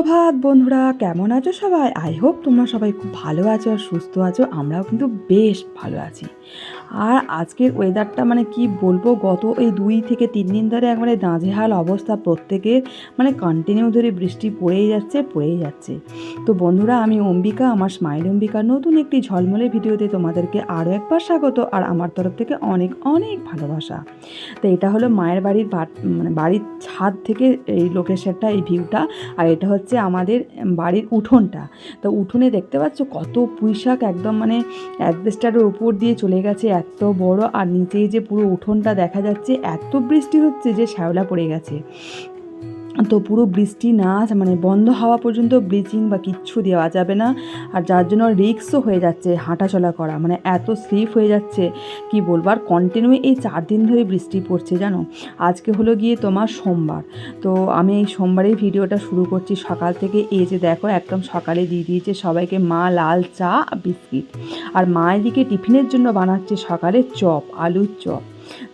সুপ্রভাত বন্ধুরা। কেমন আছো সবাই? আই হোপ তোমরা সবাই খুব ভালো আছো আর সুস্থ আছো। আমরাও কিন্তু বেশ ভালো আছি। আর আজকের ওয়েদারটা মানে কি বলব? গত এই দুই থেকে তিন দিন ধরে একবারে নাজেহাল অবস্থা প্রত্যেকের মানে কন্টিনিউ ধরে বৃষ্টি পড়েই যাচ্ছে পড়েই যাচ্ছে। তো বন্ধুরা, আমি অম্বিকা, আমার স্মাইল অম্বিকার নতুন একটি ঝলমলে ভিডিওতে তোমাদেরকে আরও একবার স্বাগত আর আমার তরফ থেকে অনেক অনেক ভালোবাসা। তো এটা হলো মায়ের বাড়ির মানে বাড়ির ছাদ থেকে এই লোকেশনটা এই ভিউটা আর এটা হচ্ছে আমাদের বাড়ির উঠোনটা। তো উঠোনে দেখতে পাচ্ছ কত পুঁইশাক একদম মানে অ্যাডভেস্টারের উপর দিয়ে চলে গেছে এত বড় আর নিচে যে পুরো উঠোনটা দেখা যাচ্ছে, এত বৃষ্টি হচ্ছে যে শ্যাওলা পড়ে গেছে। তো পুরো বৃষ্টি না মানে বন্ধ হওয়া পর্যন্ত ব্লিচিং বা কিচ্ছু দেওয়া যাবে না। আর যার জন্য রিক্সও হয়ে যাচ্ছে হাঁটাচলা করা মানে এত স্লিপ হয়ে যাচ্ছে, কি বলব? আর কন্টিনিউ এই চার দিন ধরে বৃষ্টি পড়ছে, জানো? আজকে হলো গিয়ে তোমার সোমবার। তো আমি এই সোমবারেই ভিডিওটা শুরু করছি সকাল থেকে। এই যে দেখো, একদম সকালে দিয়ে দিয়েছে সবাইকে মা লাল চা বিস্কিট। আর মা এদিকে টিফিনের জন্য বানাচ্ছে সকালে চপ, আলুর চপ।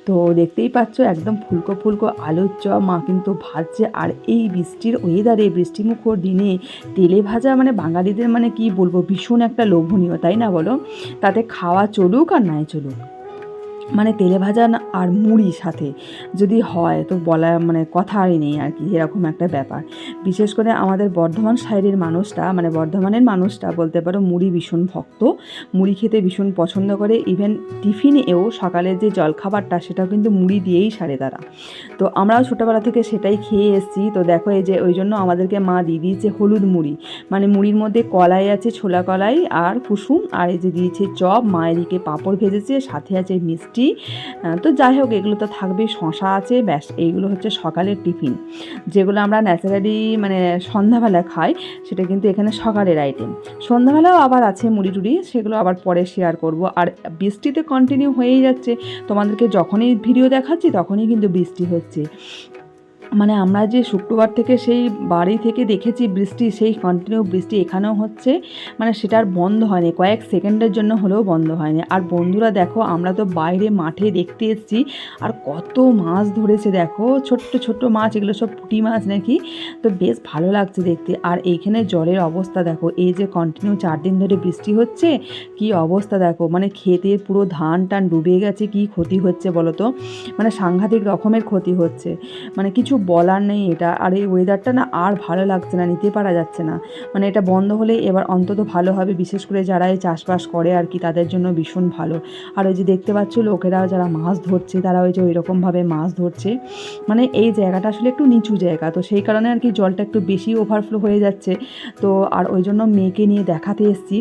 তো দেখতেই পাচ্ছ, একদম ফুলকো ফুলকো আলুর চপ, মা কিন্তু ভাজছে। আর এই বৃষ্টির ওয়েদারে বৃষ্টিমুখর দিনে তেলে ভাজা মানে বাঙালিদের মানে কি বলব, ভীষণ একটা লোভনীয়, তাই না বলো? তাতে খাওয়া চলুক আর নাই চলুক। মানে তেলে ভাজা আর মুড়ি সাথে যদি হয়, তো বলা মানে কথারই নেই আর কি, এরকম একটা ব্যাপার। বিশেষ করে আমাদের বর্ধমান সাইডের মানুষটা মানে বর্ধমানের মানুষটা বলতে পারো মুড়ি ভীষণ ভক্ত। মুড়ি খেতে ভীষণ পছন্দ করে ইভেন টিফিনেও সকালের যে জলখাবারটা, সেটাও কিন্তু মুড়ি দিয়েই সারে তারা। তো আমরাও ছোটোবেলা থেকে সেটাই খেয়ে এসেছি। তো দেখো এই যে, ওই জন্য আমাদেরকে মা দিয়ে দিয়েছে হলুদ মুড়ি। মানে মুড়ির মধ্যে কলাই আছে ছোলা কলাই আর কুসুম, আর এই যে দিয়েছে চপ, মা এদিকে পাঁপড় ভেজেছে, সাথে আছে মিষ্টি আহ, তো যাই হোক এগুলো তো থাকবে শশা আছে ব্যাস এইগুলো হচ্ছে সকালের টিফিন। যেগুলো আমরা ন্যাচারালি মানে সন্ধ্যাবেলা খাই সেটা কিন্তু এখানে সকালের আইটেম সন্ধ্যাবেলাও আবার আছে মুড়ি টুড়ি সেগুলো আবার পরে শেয়ার করব। আর বৃষ্টিতে কন্টিনিউ হয়েই যাচ্ছে। তোমাদেরকে যখনই ভিডিও দেখাচ্ছি তখনই কিন্তু বৃষ্টি হচ্ছে। মানে আমরা যে শুক্রবার থেকে সেই বাড়ি থেকে দেখেছি বৃষ্টি, সেই কন্টিনিউ বৃষ্টি এখানেও হচ্ছে। মানে সেটা আর বন্ধ হয়নি, কয়েক সেকেন্ডের জন্য হলেও বন্ধ হয়নি। আর বন্ধুরা দেখো, আমরা তো বাইরে মাঠে দেখতে এসেছি, আর কত মাছ ধরেছে দেখো, ছোট্ট ছোট্ট মাছ, এগুলো সব পুঁটি মাছ নাকি? তো বেশ ভালো লাগছে দেখতে। আর এইখানে জলের অবস্থা দেখো, এই যে কন্টিনিউ চার দিন ধরে বৃষ্টি হচ্ছে, কি অবস্থা দেখো। মানে খেতে পুরো ধান টান ডুবে গেছে, কি ক্ষতি হচ্ছে বলো তো? মানে সাংঘাতিক রকমের ক্ষতি হচ্ছে। মানে কিছু বলার নেই এটা। আর এই ওয়েদারটা না আর ভালো লাগছে না, নিতে পারা যাচ্ছে না। মানে এটা বন্ধ হলে এবার অন্তত ভালো হবে, বিশেষ করে যারা এই চাষবাস করে আর কি, তাদের জন্য ভীষণ ভালো। আর ওই যে দেখতে পাচ্ছ লোকেরা যারা মাছ ধরছে, তারা ওই যে ওই রকমভাবে মাছ ধরছে। মানে এই জায়গাটা আসলে একটু নিচু জায়গা, তো সেই কারণে আর কি জলটা একটু বেশি ওভারফ্লো হয়ে যাচ্ছে। তো আর ওই জন্য মেয়েকে নিয়ে দেখাতে এসেছি।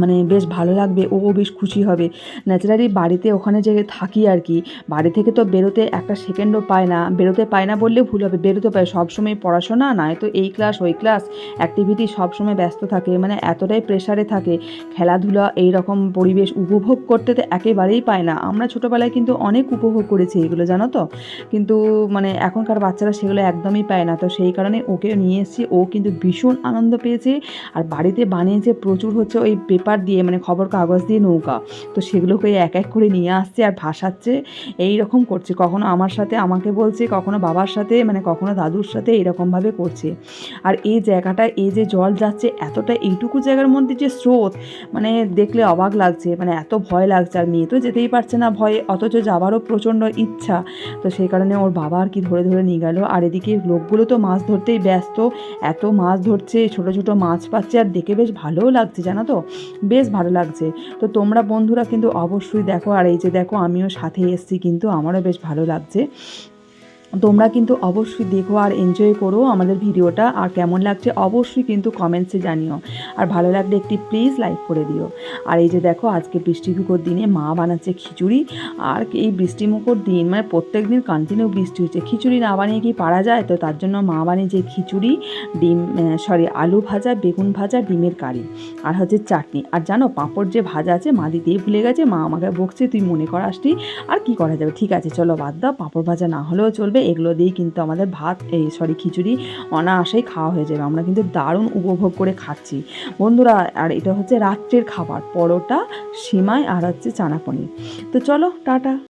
মানে বেশ ভালো লাগবে, ও বেশ খুশি হবে। ন্যাচারালি বাড়িতে ওখানে যে থাকি আর কি, বাড়ি থেকে তো বেরোতে একটা সেকেন্ডও পায় না, বেরোতে পায় না বললে ভুল হবে, বেরোতে পায়, সবসময় পড়াশোনা নয় তো এই ক্লাস ওই ক্লাস অ্যাক্টিভিটি সবসময় ব্যস্ত থাকে মানে এতটাই প্রেশারে থাকে, খেলাধুলা এই রকম পরিবেশ উপভোগ করতে তো একেবারেই পায় না। আমরা ছোটোবেলায় কিন্তু অনেক উপভোগ করেছি এগুলো, জানো তো? কিন্তু মানে এখনকার বাচ্চারা সেগুলো একদমই পায় না, তো সেই কারণে ওকে নিয়ে এসেছি, ও কিন্তু ভীষণ আনন্দ পেয়েছে, আর বাড়িতে বানিয়েছে প্রচুর হচ্ছে ওই পেপার দিয়ে মানে খবর কাগজ দিয়ে নৌকা। তো সেগুলোকে এক এক করে নিয়ে আসছে আর ভাসাচ্ছে এই রকম করছে। কখনো আমার সাথে আমাকে বলছে, কখনো বাবার সাথে মানে কখনো দাদুর সাথে এইরকমভাবে করছে। আর এই জায়গাটা, এই যে জল যাচ্ছে, এতটা এইটুকু জায়গার মধ্যে যে স্রোত মানে দেখলে অবাক লাগছে মানে এত ভয় লাগছে। আর মেয়ে তো যেতেই পারছে না ভয়ে, অথচ যাবারও প্রচণ্ড ইচ্ছা। তো সেই কারণে ওর বাবা আর কি ধরে ধরে নিয়ে গেল। আর এদিকে লোকগুলো তো মাছ ধরতেই ব্যস্ত, এত মাছ ধরছে, ছোট ছোট মাছ পাচ্ছে, আর দেখে বেশ ভালোও লাগছে, জানো তো? বেশ ভালো লাগছে। তো তোমরা বন্ধুরা কিন্তু অবশ্যই দেখো। আর এই যে দেখো, আমিও সাথে এসছি, কিন্তু আমারও বেশ ভালো লাগছে। তোমরা কিন্তু অবশ্যই দেখো আর এনজয় করো আমাদের ভিডিওটা। আর কেমন লাগছে অবশ্যই কিন্তু কমেন্টসে জানিও। আর ভালো লাগলে একটি প্লিজ লাইক করে দিও। আর এই যে দেখো, আজকে বৃষ্টিমুখর দিনে মা বানাচ্ছে খিচুড়ি। আর এই বৃষ্টিমুখর দিন মানে প্রত্যেক দিন কন্টিনিউ বৃষ্টি হচ্ছে। খিচুড়ি না বানিয়ে কি পারা যায়? তো তার জন্য মা বানিয়েছে খিচুড়ি, ডিম সরি আলু ভাজা, বেগুন ভাজা, ডিমের কারি। আর হচ্ছে চাটনি। আর জানো, পাঁপড় যে ভাজা আছে, মা দিতেই ভুলে গেছে। মা আমাকে বকছে, তুই মনে করাসটি আর কি করা যাবে? ঠিক আছে, চলো বাদ দাও। পাঁপড় ভাজা না হলেও চলবে। এগুলো দিয়েই কিন্তু আমাদের ভাত, এই সরি খিচুড়ি অনায়াসেই খাওয়া হয়ে যাবে। আমরা কিন্তু দারুণ উপভোগ করে খাচ্ছি। বন্ধুরা, আর এটা হচ্ছে রাত্রের খাবার, পরোটা, সিমাই আর হচ্ছে চানা পনির। তো চলো, টাটা।